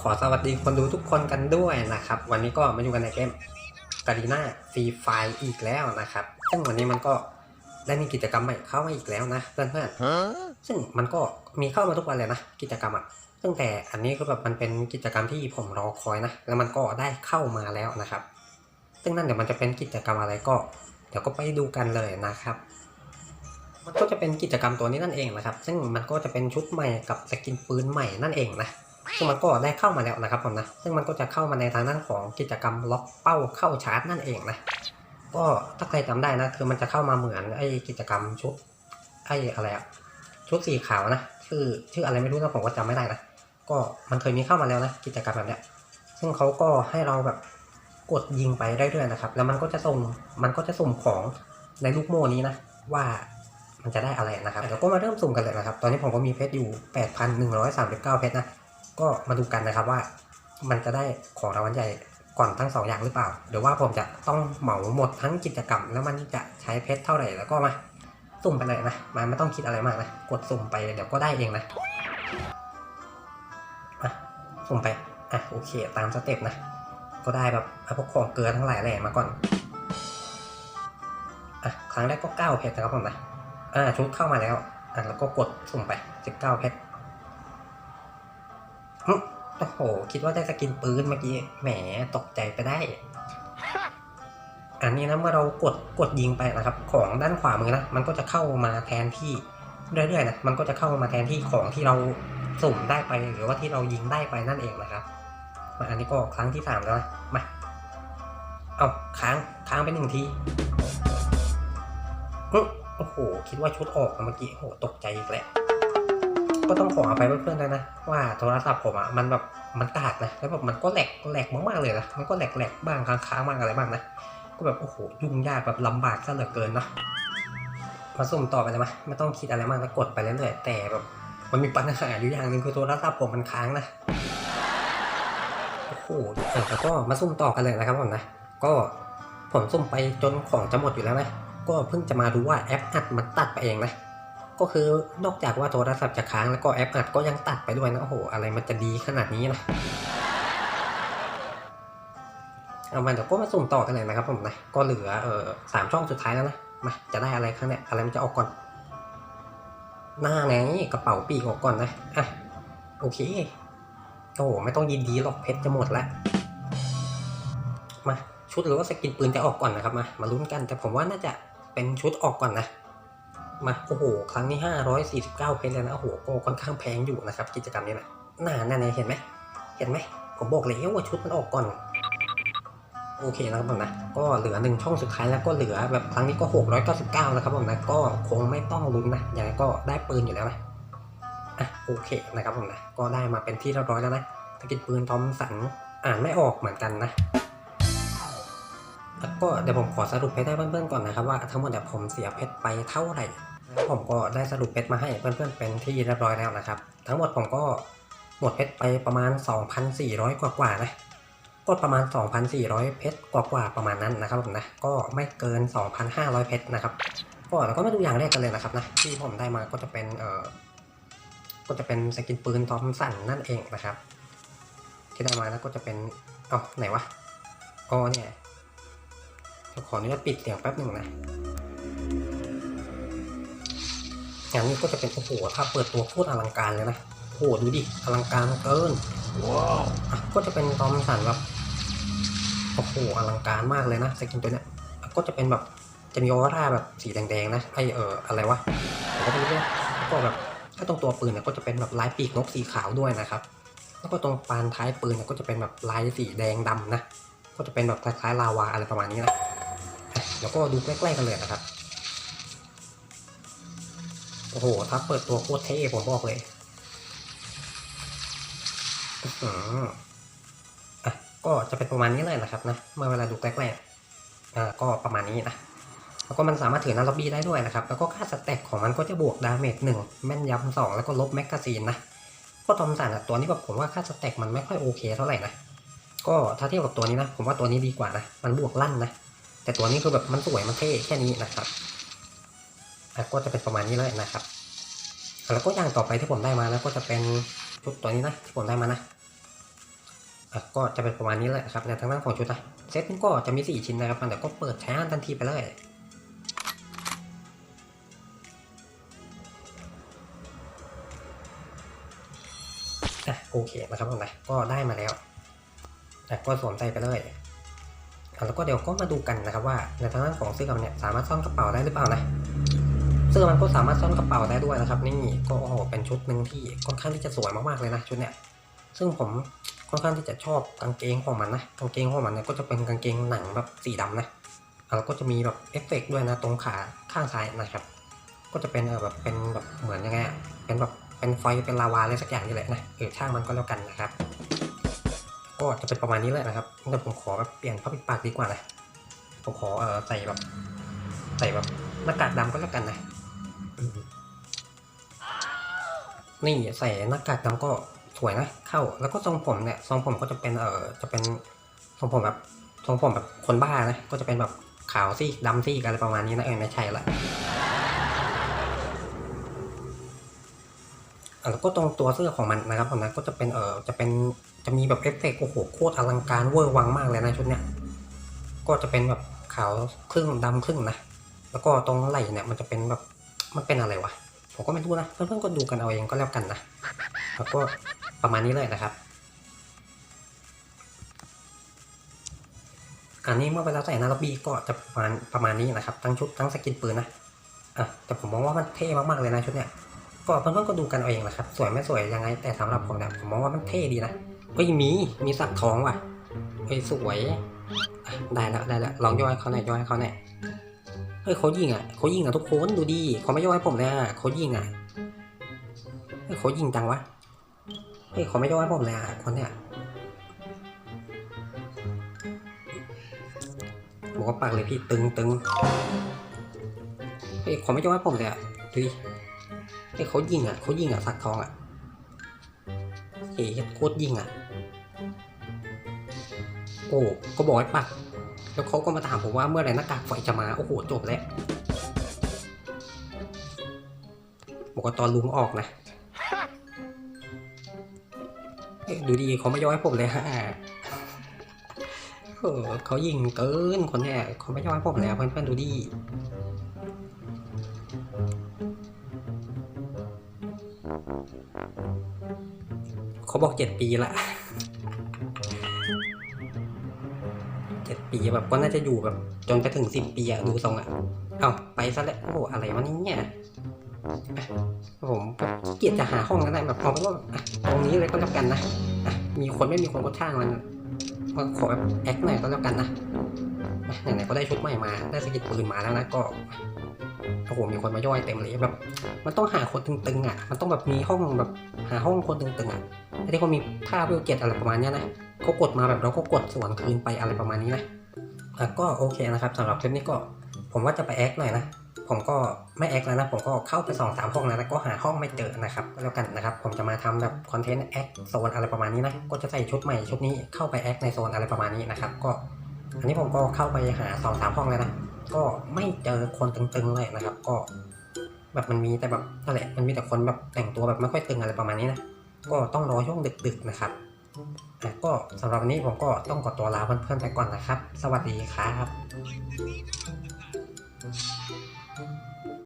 ขอสวัสดีคนดูทุกคนกันด้วยนะครับ วันนี้ก็มาอยู่กันในเกมกาดีนาฟรีไฟอีกแล้วนะครับ ซึ่งวันนี้มันก็ได้มีกิจกรรมใหม่เข้ามาอีกแล้วนะเพื่อนๆซึ่งมันก็มีเข้ามาทุกวันเลยนะ กิจกรรมอะซึ่งแต่อันนี้ก็แบบมันเป็นกิจกรรมที่ผมรอคอยนะ แล้วมันก็ได้เข้ามาแล้วนะครับ ซึ่งนั่นเดี๋ยวมันจะเป็นกิจกรรมอะไรก็ เดี๋ยวก็ไปดูกันเลยนะครับมันก็จะเป็นกิจกรรมตัวนี้นั่นเองนะครับ ซึ่งมันก็จะเป็นชุดใหม่กับสกินปืนใหม่นั่นเองนะ ซึ่งมันก็ได้เข้ามาแล้วนะครับผมนะ ซึ่งมันก็จะเข้ามาในทางด้านของกิจกรรมล็อกเป้าเข้าชาร์จนั่นเองนะ ก็ถ้าใครจำได้นะ คือมันจะเข้ามาเหมือนไอ้กิจกรรมชุดไอ้อะไรอะชุดสีขาวนะ ชื่อชื่ออะไรไม่รู้นะผมก็จำไม่ได้นะ ก็มันเคยมีเข้ามาแล้วนะ กิจกรรมแบบเนี้ย ซึ่งเขาก็ให้เราแบบกดยิงไปได้ด้วยๆนะครับ แล้วมันก็จะส่งมันก็จะสุ่มของในลูกโม่นี้นะว่ามันจะได้อะไรนะครับเดี๋ยวก็มาเริ่มสุ่มกันเลยนะครับ ตอนนี้ผมก็มีเพชรอยู่ 8,139 เพชรนะ ก็มาดูกันนะครับว่า มันจะได้ของรางวัลใหญ่ก่อนทั้งสองอย่างหรือเปล่าหรือว่าผมจะต้องเหมาหมดทั้งกิจกรรม แล้วมันจะใช้เพชรเท่าไหร่แล้วก็มาสุ่มไปเลยนะมันไม่ต้องคิดอะไรมากนะกดสุ่มไปเดี๋ยวก็ได้เองนะอะสุ่มไปอะโอเค ตามสเต็ปนะ ก็ได้แบบเอาพวกของเกลือทั้งหลายแหล่มาก่อนอะครั้งแรกก็เก้าเพชรนะครับผมนะอ่าชุดเข้ามาแล้วอะแล้วก็กดสุ่มไปสิบเก้าเพชร โอ้โห คิดว่าได้สกินปืนเมื่อกี้ แหม ตกใจไปได้ อันนี้นะเมื่อเรากดกดยิงไปนะครับ ของด้านขวามือนะ มันก็จะเข้ามาแทนที่เรื่อยๆนะ มันก็จะเข้ามาแทนที่ของที่เราสุ่มได้ไป หรือว่าที่เรายิงได้ไปนั่นเองนะครับมาอันนี้ก็ครั้งที่สามแล้วนะ มา เอาค้างค้างไปหนึ่งทีโอ้โห คิดว่าชุดออกเมื่อกี้โอ้โห ตกใจอีกแล้ว ก็ต้องขออภัยเพื่อนๆด้วยนะว่าโทรศัพท์ผมอะมันแบบมันกากนะแล้วแบบมันก็แหลกแหลกมากๆเลยนะมันก็แหลกแหลกบ้างค้างๆบ้างอะไรบ้างนะก็แบบโอ้โหยุ่งยากแบบลำบากซะเหลือเกินเนาะมาสุ่มต่อไปเลยไหมไม่ต้องคิดอะไรมากแล้วกดไปเรื่อยๆแต่แบบมันมีปัญหาอยู่อย่างหนึ่งคือโทรศัพท์ผมมันค้างนะโอ้โหแล้วก็มาสุ่มต่อกันเลยนะครับผมนะก็ผมสุ่มไปจนของจะหมดอยู่แล้วนะก็เพิ่งจะมารู้ว่าแอปอัดมันตัดไปเองนะ ก็คือนอกจากว่าโทรศัพท์จะค้างแล้วก็แอปอัดก็ยังตัดไปด้วยนะโอ้โหอะไรมันจะดีขนาดนี้นะเอามาเดี๋ยวก็มาสุ่มต่อกันเลยนะครับผมนะก็เหลือเออสามช่องสุดท้ายแล้วนะมาจะได้อะไรครั้งเนี้ยอะไรมันจะออกก่อน หน้าไงกระเป๋าปีกออกก่อนนะอะโอเคโอ้โหไม่ต้องยินดีหรอกเพชรจะหมดแล้วมาชุดหรือว่าสกินปืนจะออกก่อนนะครับมามาลุ้นกันแต่ผมว่าน่าจะเป็นชุดออกก่อนนะ มาโอ้โหครั้งนี้549 เพชรเลยนะโอ้โหก็ค่อนข้างแพงอยู่นะครับ กิจกรรมนี้นะหนาแน่ๆเห็นไหมเห็นไหมผมบอกเลยว่าชุดมันออกก่อน โอเคนะครับผมนะ ก็เหลือหนึ่งช่องสุดท้ายแล้วก็เหลือแบบครั้งนี้ก็ 699 นะครับผมนะ ก็คงไม่ต้องลุ้นนะอย่างไรก็ได้ปืนอยู่แล้วนะอะโอเคนะครับผมนะ ก็ได้มาเป็นที่เรียบร้อยแล้วนะสกินปืนทอมสันอ่านไม่ออกเหมือนกันนะแล้วก็เดี๋ยวผมขอสรุปให้ได้เพื่อนๆก่อนนะครับว่าทั้งหมดเดี๋ยวผมเสียเพชรไปเท่าไหร่ แล้วผมก็ได้สรุปเพชรมาให้เพื่อนๆเป็นที่เรียบร้อยแล้วนะครับ ทั้งหมดผมก็หมดเพชรไปประมาณ 2,400 กว่าๆนะก็ประมาณ 2,400 เพชรกว่าๆประมาณนั้นนะครับผมนะ ก็ไม่เกิน 2,500 เพชรนะครับก็เราก็มาดูอย่างแรกกันเลยนะครับนะที่ผมได้มาก็จะเป็นเอ่อก็จะเป็นสกินปืนทอมสันนั่นเองนะครับ ที่ได้มานะก็จะเป็นเอ๋อไหนวะอ๋อเนี่ยขออนุญาตปิดเสียงแป๊บหนึ่งนะ อย่างนี้ก็จะเป็นโอ้โหถ้าเปิดตัวโคตรอลังการเลยนะโอ้โหดูดิอลังการเกินว้าวอะก็จะเป็นตอมสันแบบโอ้โหอลังการมากเลยนะสกินตัวเนี้ยก็จะเป็นแบบจะมีออร่าแบบสีแดงๆนะไอเอออะไรวะผมก็ไม่รู้นะแล้วก็แบบถ้าตรงตัวปืนเนี่ยก็จะเป็นแบบลายปีกนกสีขาวด้วยนะครับ แล้วก็ตรงปานท้ายปืนเนี่ยก็จะเป็นแบบลายสีแดงดำนะ ก็จะเป็นแบบคล้ายๆลาวาอะไรประมาณนี้นะอะแล้วก็ดูใกล้ๆกันเลยนะครับ โอ้โหถ้าเปิดตัวโคตรเท่ผมบอกเลยอืออะก็จะเป็นประมาณนี้เลยนะครับนะ เมื่อเวลาดูใกล้ๆอ่าก็ประมาณนี้นะ แล้วก็มันสามารถถือนาล็อบบี้ได้ด้วยนะครับ แล้วก็ค่าสแต็กของมันก็จะบวกดาเมจหนึ่งแม่นยำสองแล้วก็ลบแมกกาซีนนะ ก็ทอมสันอะตัวนี้แบบผมว่าค่าสแต็กมันไม่ค่อยโอเคเท่าไหร่นะ ก็ถ้าเทียบกับตัวนี้นะ ผมว่าตัวนี้ดีกว่านะ มันบวกลั่นนะ แต่ตัวนี้คือแบบมันสวยมันเท่แค่นี้นะครับ ก็จะเป็นประมาณนี้เลยนะครับแล้วก็อย่างต่อไปที่ผมได้มานะก็จะเป็นชุดตัวนี้นะที่ผมได้มานะก็จะเป็นประมาณนี้แหละครับในทางด้านของชุดนะเซตก็จะมี4ชิ้นนะครับแต่ก็เปิดใช้งานทันทีไปเลยอะโอเคนะครับผมนะก็ได้มาแล้วอะก็สวมใส่ไปเลยอะแล้วก็เดี๋ยวก็มาดูกันนะครับว่าในทางด้านของเสื้อมันเนี่ยสามารถซ่อนกระเป๋าได้หรือเปล่านะ เสื้อมันก็สามารถซ่อนกระเป๋าได้ด้วยนะครับ นี่ก็โอ้โหเป็นชุดหนึ่งที่ค่อนข้างที่จะสวยมากๆเลยนะชุดเนี่ยซึ่งผมค่อนข้างที่จะชอบกางเกงของมันนะกางเกงของมันเนี่ยก็จะเป็นกางเกงหนังแบบสีดำนะแล้วก็จะมีแบบเอฟเฟกต์ด้วยนะตรงขาข้างซ้ายนะครับก็จะเป็นเออแบบเป็นแบบเหมือนยังไงเป็นแบบเป็นไฟเป็นลาวาอะไรสักอย่างนี่แหละนะเออช่างมันก็แล้วกันนะครับ ก็จะเป็นประมาณนี้แหละนะครับแต่ผมขอแบบเปลี่ยนผ้าปิดปากดีกว่านะผมขอเออใส่แบบใส่แบบหน้ากากดำก็แล้วกันนะ นี่ใส่หน้ากากดำก็สวยนะ เข้า แล้วก็ทรงผมเนี่ยทรงผมก็จะเป็นเออจะเป็นทรงผมแบบทรงผมแบบคนบ้านะ ก็จะเป็นแบบขาวซี่ดำซี่อะไรประมาณนี้นะเออไม่ใช่ละแล้วก็ตรงตัวเสื้อของมันนะครับผมนะก็จะเป็นเออจะเป็นจะมีแบบเอฟเฟกต์โอ้โหโคตรอลังการเวอร์วังมากเลยนะชุดเนี้ยก็จะเป็นแบบขาวครึ่งดำครึ่งนะแล้วก็ตรงไหล่เนี่ยมันจะเป็นแบบ มันเป็นอะไรวะ ผมก็ไม่รู้นะ เพื่อนๆก็ดูกันเอาเองก็แล้วกันนะ แล้วก็ประมาณนี้เลยนะครับอันนี้เมื่อเวลาใส่นาลบบี้ก็จะประมาณประมาณนี้นะครับ ทั้งชุดทั้งสกินปืนนะอะแต่ผมมองว่ามันเท่มากๆเลยนะชุดเนี้ยก็เพื่อนๆก็ดูกันเอาเองนะครับ สวยไม่สวยยังไง แต่สำหรับผมเนี่ยผมมองว่ามันเท่ดีนะเฮ้ยมีมีสักท้องว่ะเฮ้ยสวยได้แล้วได้แล้วลองย่อยเขาหน่อยย่อยเขาหน่อย เฮ้ยเขายิงอะเขายิงอะทุกคนดูดิเขาไม่ย่อให้ผมเลยอะเขายิงอะเฮ้ยเขายิงจังวะเฮ้ยเขาไม่ย่อให้ผมเลยอะคนเนี้ยบอกว่าปากเลยพี่ตึงตึงเฮ้ยเขาไม่ย่อให้ผมเลยอะดูดิไอ้ยเขายิงอะเขายิงอะสักทองอะเฮ้ยโคตรยิงอะโอ้ก็บอกให้ปัก แล้วเขาก็มาถามผมว่าเมื่อไหร่หน้ากากไฟจะมา โอ้โห จบแล้วบอกว่าตอนลุงออกนะดูดีเขาไม่ย่อยผมเลยฮะเขายิงเกินคนเนี้ยเขาไม่ย่อยผมแล้วเพื่อนๆดูดีเขาบอกเจ็ดปีละ ปีแบบก็น่าจะอยู่แบบจนไปถึงสิบปีอะดูทรงอะเอาไปซะแล้วโอ้โหอะไรวะเนี่ยอะผมแบบขี้เกียจจะหาห้องก็ได้แบบเอาเป็นว่าตรงนี้เลยก็แล้วกันนะอะมีคนไม่มีคนก็ช่างมันก็ขอแบบแอคหน่อยก็แล้วกันนะไหนๆก็ได้ชุดใหม่มาได้สกิลปืนมาแล้วนะก็โอ้โหมีคนมาย่อยเต็มเลยแบบ มันต้องหาคนตึงๆอะ มันต้องแบบมีห้องแบบหาห้องคนตึงๆอะไอ้ที่เขามีท่าเวลเจ็ดอะไรประมาณเนี้ยนะเขากดมาแบบเราก็กดสวนคืนไปอะไรประมาณนี้นะ ก็โอเคนะครับสำหรับคลิปนี้ก็ผมว่าจะไปแอคหน่อยนะ ผมก็ไม่แอคแล้วนะ ผมก็เข้าไปสองสามห้องแล้วก็หาห้องไม่เจอนะครับแล้วกันนะครับ ผมจะมาทำแบบคอนเทนต์แอคโซนอะไรประมาณนี้นะ ก็จะใส่ชุดใหม่ชุดนี้เข้าไปแอคในโซนอะไรประมาณนี้นะครับ ก็ อันนี้ผมก็เข้าไปหาสองสามห้องแล้วนะ ก็ไม่เจอคนตึงๆเลยนะครับ ก็ แบบมันมีแต่แบบนั่นแหละมันมีแต่คนแบบแต่งตัวแบบไม่ค่อยตึงอะไรประมาณนี้นะ ก็ต้องรอช่วงดึกๆนะครับ อ่ก็สำหรับวันนี้ผมก็ต้องขอตัวลาเพื่อนๆไปก่อนนะครับ สวัสดีครับ